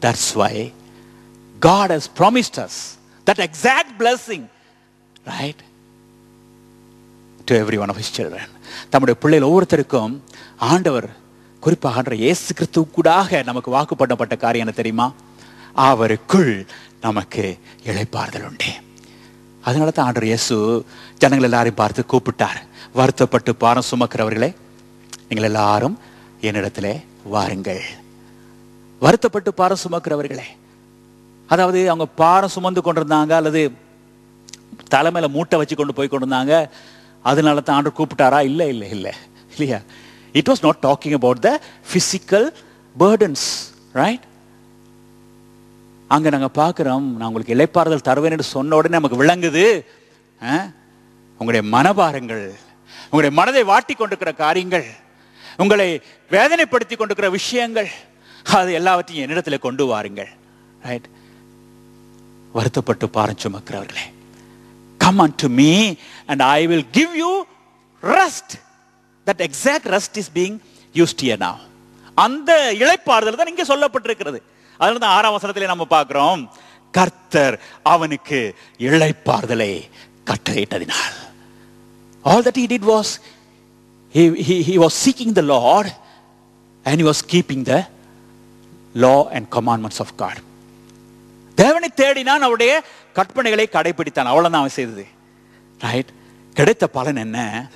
That's why God has promised us that exact blessing, right? To every one of his children. தம்முடைய பிள்ளைகள் ஒவ்வொருத்தருக்கும் ஆண்டவர் குறிப்பாக ஆண்டவர் இயேசு கிறிஸ்துவுக்கூடாக நமக்கு வாக்கு பண்ணப்பட்ட காரியம் என்ன தெரியுமா அவருக்குள் நமக்கு இளைப்பாறுதல் உண்டு அதனால தான் ஆண்டவர் இயேசு ஜனங்கள் எல்லாரையும் பார்த்து கூப்பிட்டார் வருத்தப்பட்டு பாரம் சுமக்கிறவர்களே நீங்கள் எல்லாரும் என்னிடத்திலே வாருங்கள் வருத்தப்பட்டு பாரம் சுமக்கிறவர்களே. அதாவது அவங்க பாரம் சுமந்து கொண்டிருந்தாங்க அல்லது தலைமையில மூட்டை வச்சு கொண்டு போய் கொண்டிருந்தாங்க அதனால தான் ஆண்டு கூப்பிட்டாரா? இல்லை இல்லை இல்லை. இல்லையா? It was not talking about the physical burdens right அங்கே நாங்கள் பார்க்குறோம் நான் உங்களுக்கு இளைப்பாறுதல் தருவேன் என்று சொன்ன உடனே நமக்கு விளங்குது ஆ? உங்களுடைய மனபாரங்கள் உங்களுடைய மனதை வாட்டி கொண்டிருக்கிற காரியங்கள் உங்களை வேதனைப்படுத்தி கொண்டிருக்கிற விஷயங்கள் அது எல்லாவற்றையும் என்னிடத்தில் கொண்டு வாருங்கள். ரைட் வருத்தப்பட்டு பாரம் சுமக்கிறவர்களே unto me and I will give you rest that exact rest is being used here now அந்த இழைப்பாறுதல் தான் இங்கே சொல்லப்பட்டிருக்கிறது. அதனால தான் ஆறாம் வசனத்திலே நம்ம பார்க்குறோம் கர்த்தர் அவனுக்கு இழைப்பாறுதலை கட்டளையிட்டதினால். All that he did was he, he, he was seeking the Lord and he was keeping the law and commandments of God. தேவனை தேடினான் அவருடைய கற்பனைகளை கடைபிடித்தான். அவ்வளவுதான் அவன் செய்தது. ரைட் கிடைத்த பலன் என்ன?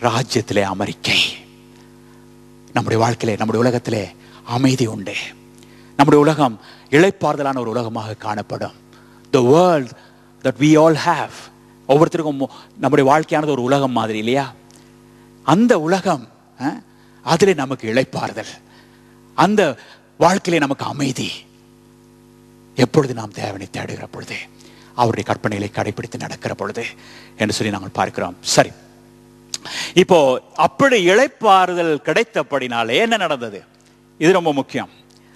ராஜ்யத்திலே அமெரிக்கை. நம்முடைய வாழ்க்கையிலே நம்முடைய உலகத்திலே அமைதி உண்டு. நம்முடைய உலகம் இளைப்பாறுதலான ஒரு உலகமாக காணப்படும். The world that we all have ஒவ்வொருத்தருக்கும் நம்முடைய வாழ்க்கையானது ஒரு உலகம் மாதிரி இல்லையா? அந்த உலகம் அஹ், அதிலே நமக்கு இளைப்பாறுதல். அந்த வாழ்க்கையிலே நமக்கு அமைதி. எப்பொழுது நாம் தேவனை தேடுகிற பொழுது அவருடைய கற்பனைகளை கடைபிடித்து நடக்கிற பொழுது என்று சொல்லி நாங்கள் பார்க்கிறோம். சரி. இப்போ அப்படி இளைப்பாறுதல் கிடைத்தபடினாலே என்ன நடந்தது? இது ரொம்ப முக்கியம்.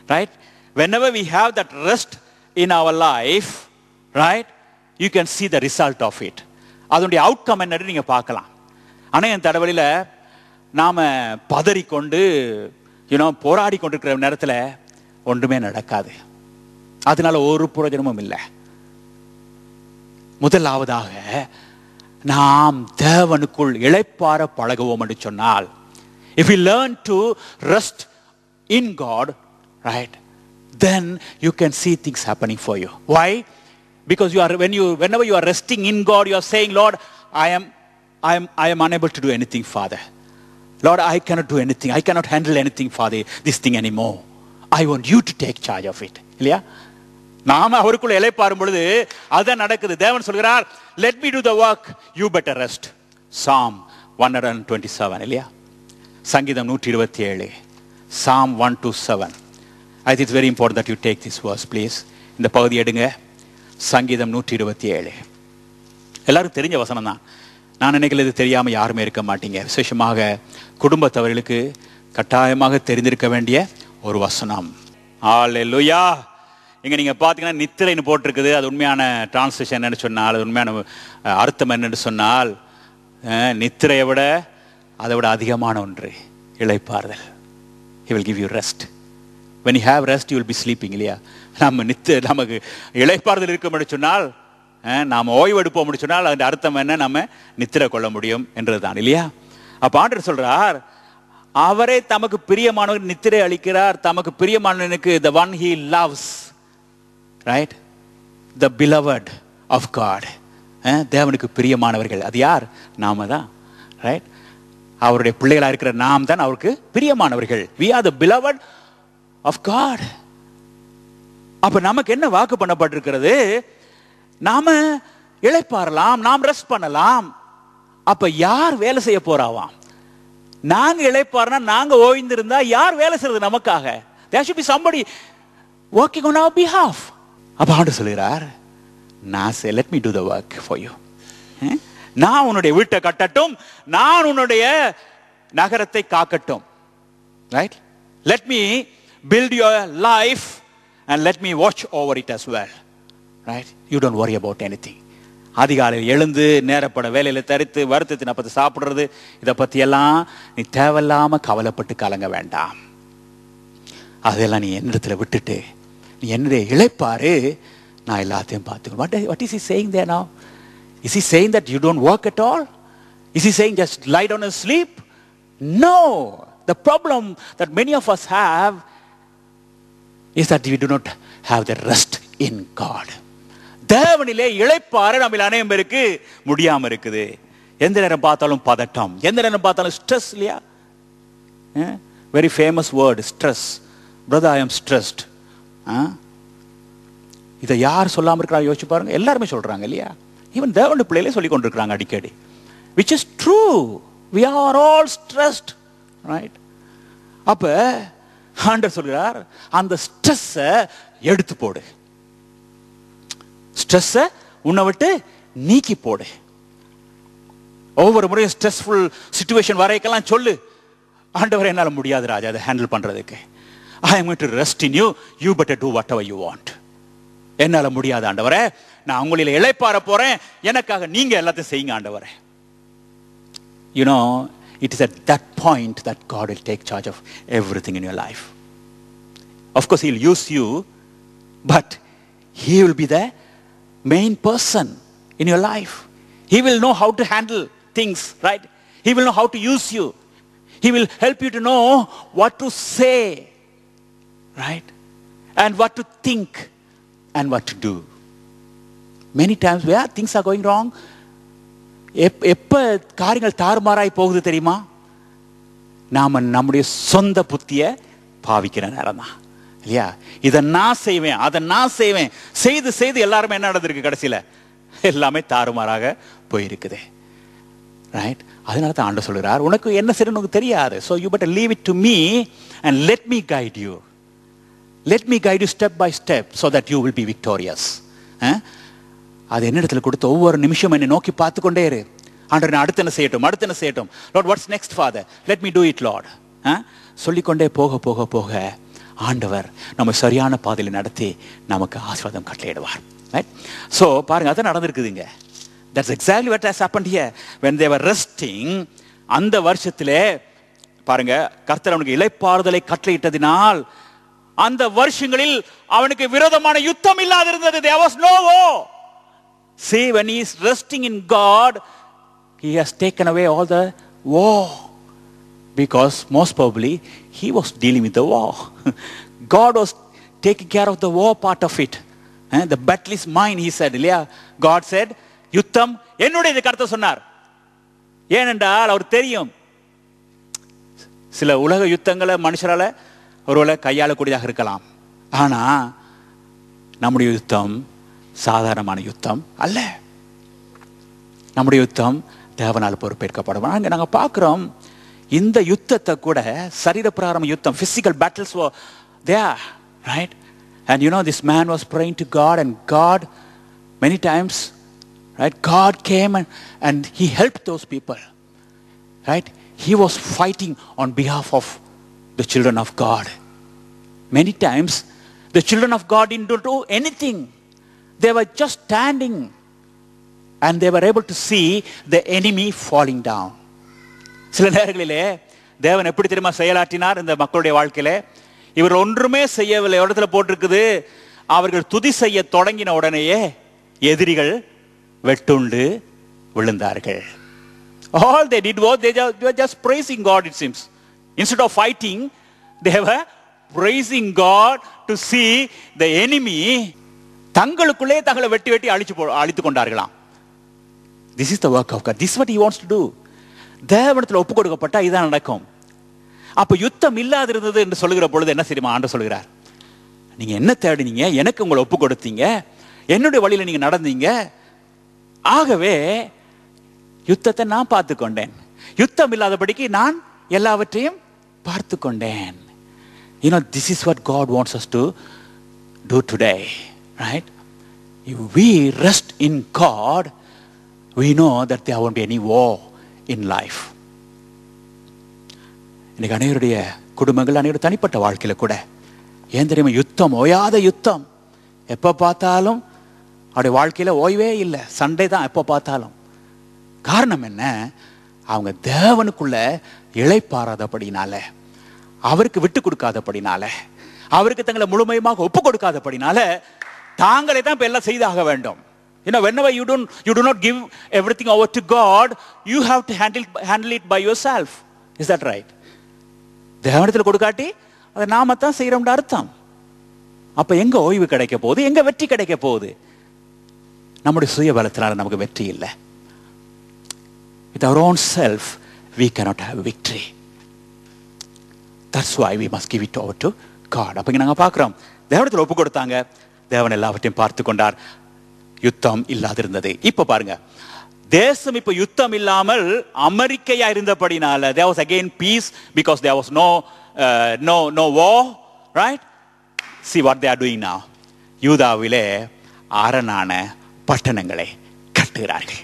Right whenever we have that rest in our life right? You can see the result of it. அதனுடைய அவுட்கம் என்னன்னு நீங்க பார்க்கலாம். ஆனா என் தடவழியில நாம பதறிக்கொண்டு இன்னும் போராடி கொண்டிருக்கிற நேரத்தில் ஒன்றுமே நடக்காது அதனால ஒரு புரோஜனமும் இல்லை முதலாவதாக நாம் தேவனுக்குள் இழைப்பார பழகுவோம் என்று சொன்னால் if you learn to rest in God right then you can see things happening for you why because you are when you whenever you are resting in God you are saying Lord I am I am unable to do anything father lord i cannot do anything. I cannot handle anything father this thing anymore. I want you to take charge of it. இல்லையா நாம அவருக்குள்ள இளைப்பாரும் பொழுது அதான் நடக்குது. தேவன் சொல்கிறார் let me do the work you better rest psalm one hundred twenty seven இல்லையா? சங்கீதம் நூற்றி இருபத்தி ஏழு psalm one two seven I it's very important that you take this verse please இந்த பகுதி எடுங்க. சங்கீதம் நூற்றி இருபத்தி ஏழு எல்லாருக்கும் தெரிஞ்ச வசனம் தான். நான் நினைக்கிறது தெரியாமல் யாருமே இருக்க மாட்டீங்க. விசேஷமாக குடும்பத்தவர்களுக்கு கட்டாயமாக தெரிந்திருக்க வேண்டிய ஒரு வசனம். ஆலேலுயா இங்க நீங்க பாத்தீங்கன்னா நித்திரைன்னு போட்டிருக்குது. அது உண்மையான டிரான்ஸ்லேஷன் என்னென்னு சொன்னால் அது உண்மையான அர்த்தம் என்னன்னு சொன்னால் நித்திரையை விட அதை விட அதிகமான ஒன்று இளைப்பாறுதல். He will give you rest when you have rest you will be sleeping இல்லையா? நம்ம நித்து நமக்கு இளைப்பாறுதல் இருக்கும் சொன்னால் நாம் ஓய்வு எடுப்போம் என்று சொன்னால் அதன் அர்த்தம் என்ன? நம்ம நித்திரை கொள்ள முடியும் என்றதுதான் இல்லையா? அப்போ ஆண்டர் சொல்கிறார் அவரே தமக்கு பிரியமானவர் நித்திரை அளிக்கிறார். தமக்கு பிரியமானவனுக்கு the one he loves right the beloved of God தேவனுக்கு பிரியமானவர்கள். அது யார்? நாம தான் ரைட் அவருடைய பிள்ளைகளாக இருக்கிற நாம் தான் அவருக்கு பிரியமானவர்கள். We are the beloved of God அப்போ நமக்கு என்ன வாக்கு பண்ணப்பட்டிருக்கிறது? நாம இழைப்பாரலாம் நாம் ரெஸ்ட் பண்ணலாம். அப்ப யார் வேலை செய்ய போறாவாம் நாங்க இழைப்பாருனா நாங்க ஓய்ந்திருந்தா யார் வேலை செய்யறது நமக்காக? There should be somebody working on our behalf. அப்ப ஆண்டு சொல்கிறார் நான் say let me do the work for you நான் உன்னுடைய வீட்டை கட்டட்டும் நான் உன்னுடைய நகரத்தை காக்கட்டும். Right let me build your life and let me watch over it as well right you don't worry about anything அதிகாலையில் எழுந்து நேரப்பட வேலையில் தரித்து வருத்தத்தின் அப்பத்து சாப்பிட்றது இதை பற்றியெல்லாம் நீ தேவையில்லாமல் கவலைப்பட்டு கலங்க வேண்டாம் அதெல்லாம் நீ என்னிடத்தில் விட்டுட்டு நீ என்னுடைய இழைப்பாரு நான் எல்லாத்தையும் பார்த்துக்கணும் what what is he saying they now is he saying that you don't work at all is he saying just lie down sleep no the problem that many of us have is that you do not have the rest in God தேவனிலே இழைப்பார நம்ம அநேகம் பேருக்கு முடியாம இருக்குது. எந்த நேரம் பார்த்தாலும் பதட்டம். எந்த நேரம் பார்த்தாலும் ஸ்ட்ரெஸ் இல்லையா? Very famous word stress brother I am stressed இதை யார் சொல்லாமல் இருக்கிறா யோசிச்சு பாருங்க. எல்லாருமே சொல்றாங்க இல்லையா? ஈவன் தேவனுடைய பிள்ளைகளே சொல்லி கொண்டிருக்கிறாங்க அடிக்கடி. Which is true we are all stressed right அப்போ ஆண்டர் சொல்கிறார் அந்த ஸ்ட்ரெஸ்ஸை எடுத்து போடு. ஸ்ட்ரெஸ்ஸை உன்னை விட்டு நீக்கி போடு. ஒவ்வொரு முறையும் ஸ்ட்ரெஸ்ஃபுல் சுச்சுவேஷன் வரைக்கெல்லாம் சொல்லு. ஆண்டவர் என்னால் முடியாது ராஜா அதை ஹேண்டில் பண்றதுக்கு. I am to rest in you you better do whatever you want என்னால் முடியாது ஆண்டவரே. நான் உங்களில் இழைப்பார போறேன். எனக்காக நீங்க எல்லாத்தையும் செய்யுங்க ஆண்டவரே. You know it is at that point that God will take charge of everything in your life of course he'll use you but he will be the main person in your life. He will know how to handle things, right? He will know how to use you. He will help you to know what to say, right? And what to think and what to do. Many times where things are going wrong, எப் எப்ப காரியங்கள் தாறுமாறாய் போகுது தெரியுமா நாம நம்முடைய சொந்த புத்திய பாவிக்கிற நேரம் தான் இல்லையா? இதை நான் செய்வேன் அதை நான் செய்வேன். செய்து செய்து எல்லாருமே என்ன நடந்திருக்கு கடைசியில்? எல்லாமே தாறுமாறாக போயிருக்குது. ரைட் அதனால தான் ஆண்டு சொல்கிறார் உனக்கு என்ன செய்யணும் உனக்கு தெரியாது. So you but leave it to me and let me guide you let me guide you step by step so that you will be victorious அது என்ன இடத்துல கொடுத்து ஒவ்வொரு நிமிஷம் என்னை நோக்கி பார்த்து கொண்டே இரு. ஆண்டர் நான் அடுத்து என்ன செய்யட்டும்? அடுத்து என்ன செய்யட்டும்? Lord what's next father let me do it Lord சொல்லிக்கொண்டே போக போக போக ஆண்டவர் நம்ம சரியான பாதையில் நடத்தி நமக்கு ஆசீர்வாதம் கட்டளையிடுவார். ரைட் ஸோ பாருங்க அதான் நடந்திருக்குதுங்க. That's exactly what has happen here when they were resting அந்த வருஷத்திலே பாருங்க கர்த்தர் அவனுக்கு இலைப்பாறுதலை கட்டளையிட்டதினால் அந்த வருஷங்களில் அவனுக்கு விரோதமான யுத்தம் இல்லாதிருந்தது. There was no war. See when he is resting in god he has taken away all the war. Because most probably he was dealing with the war. God was taking care of the war part of it. Eh, the battle is mine he said இல்லையா? God said யுத்தம் என்னுடைய கருத்தை சொன்னார். ஏனென்றால் அவர் தெரியும். சில உலக யுத்தங்களை மனுஷரால் ஒருவேளை கையாளக்கூடியதாக இருக்கலாம். ஆனால் நம்முடைய யுத்தம் சாதாரணமான யுத்தம் அல்ல. நம்முடைய யுத்தம் தேவனால் பொறுப்பேற்கப்படும். அங்கே நாங்கள் பார்க்குறோம் இந்த யுத்தத்தை கூட சரீரப்பிராரம யுத்தம் physical battles there right and you know this man was praying to God and God many times right God came and and he help those people right? He was fighting on behalf of the children of God. Many times, the children of God didn't do anything. They were just standing and they were able to see the enemy falling down. சில நேரங்களிலே தேவன் எப்படி தெரியுமா செயலாற்றினார் இந்த மக்களுடைய வாழ்க்கையில? இவர் ஒன்றுமே செய்யவில்லை. இடத்துல போட்டிருக்குது. அவர்கள் துதி செய்ய தொடங்கின உடனேயே எதிரிகள் வெட்டுண்டு விழுந்தார்கள். All they did was they just praising God it seems instead of fighting they were praising God to see the enemy தங்களுக்குள்ளே தங்களை வெட்டி வெட்டி அழிச்சு போ அழித்து கொண்டார்களாம். This is the work of God this what he wants to do தேவனத்தில் ஒப்பு கொடுக்கப்பட்டா இதுதான் நடக்கும். அப்ப யுத்தம் இல்லாதிருந்தது என்று சொல்லுகிற பொழுது என்ன தெரியுமா ஆண்டு சொல்கிறார்? நீங்க என்ன தேடினீங்க? எனக்கு உங்களை ஒப்பு கொடுத்தீங்க என்னுடைய வழியில நீங்க நடந்தீங்க. ஆகவே யுத்தத்தை நான் பார்த்து கொண்டேன் யுத்தம் இல்லாதபடிக்கு நான் எல்லாவற்றையும் பார்த்து கொண்டேன் you know this is this God what as wants to today right today, we rest in God we know that they won't any oh in life இன்னைக்கு அனைவருடைய குடும்பங்கள் அனைவரும் தனிப்பட்ட வாழ்க்கையில் கூட ஏன் தெரியுமா யுத்தம் ஓயாத யுத்தம். எப்போ பார்த்தாலும் அவருடைய வாழ்க்கையில் ஓய்வே இல்லை சண்டை தான் எப்போ பார்த்தாலும். காரணம் என்ன? அவங்க தேவனுக்குள்ள இழைப்பாராதபடினால அவருக்கு விட்டு கொடுக்காதபடினால அவருக்கு தங்களை முழுமையுமாக ஒப்பு கொடுக்காதபடினால தாங்களே தான் இப்போ எல்லாம் செய்தாக வேண்டும். You know, whenever you don't, you do not give everything over to God, you have to handle, handle it by yourself. Is that right? தேவனத்தில் கொடுக்காட்டி அதை நாம தான் செய்யறோம்னு அர்த்தம். அப்ப எங்க ஓய்வு கிடைக்க போகுது? எங்க வெற்றி கிடைக்க போகுது? நம்முடைய சுய பலத்தினால நமக்கு வெற்றி இல்லை. With our own self we cannot have victory. That's why we must give it over to God அப்ப இங்க நாங்க பார்க்கிறோம். தேவனத்தில் ஒப்பு கொடுத்தாங்க. தேவன் எல்லாவற்றையும் பார்த்து கொண்டார். யுத்தம் இல்லாதிருந்தது. இப்ப பாருங்க. தேசம் இப்ப யுத்தம் இல்லாமல் அமெரிக்கையா இருந்தபடினால there was again peace because there was no no no war right see what what they நா யூதாவிலே அரணான பட்டணங்களை கட்டுகிறார்கள்.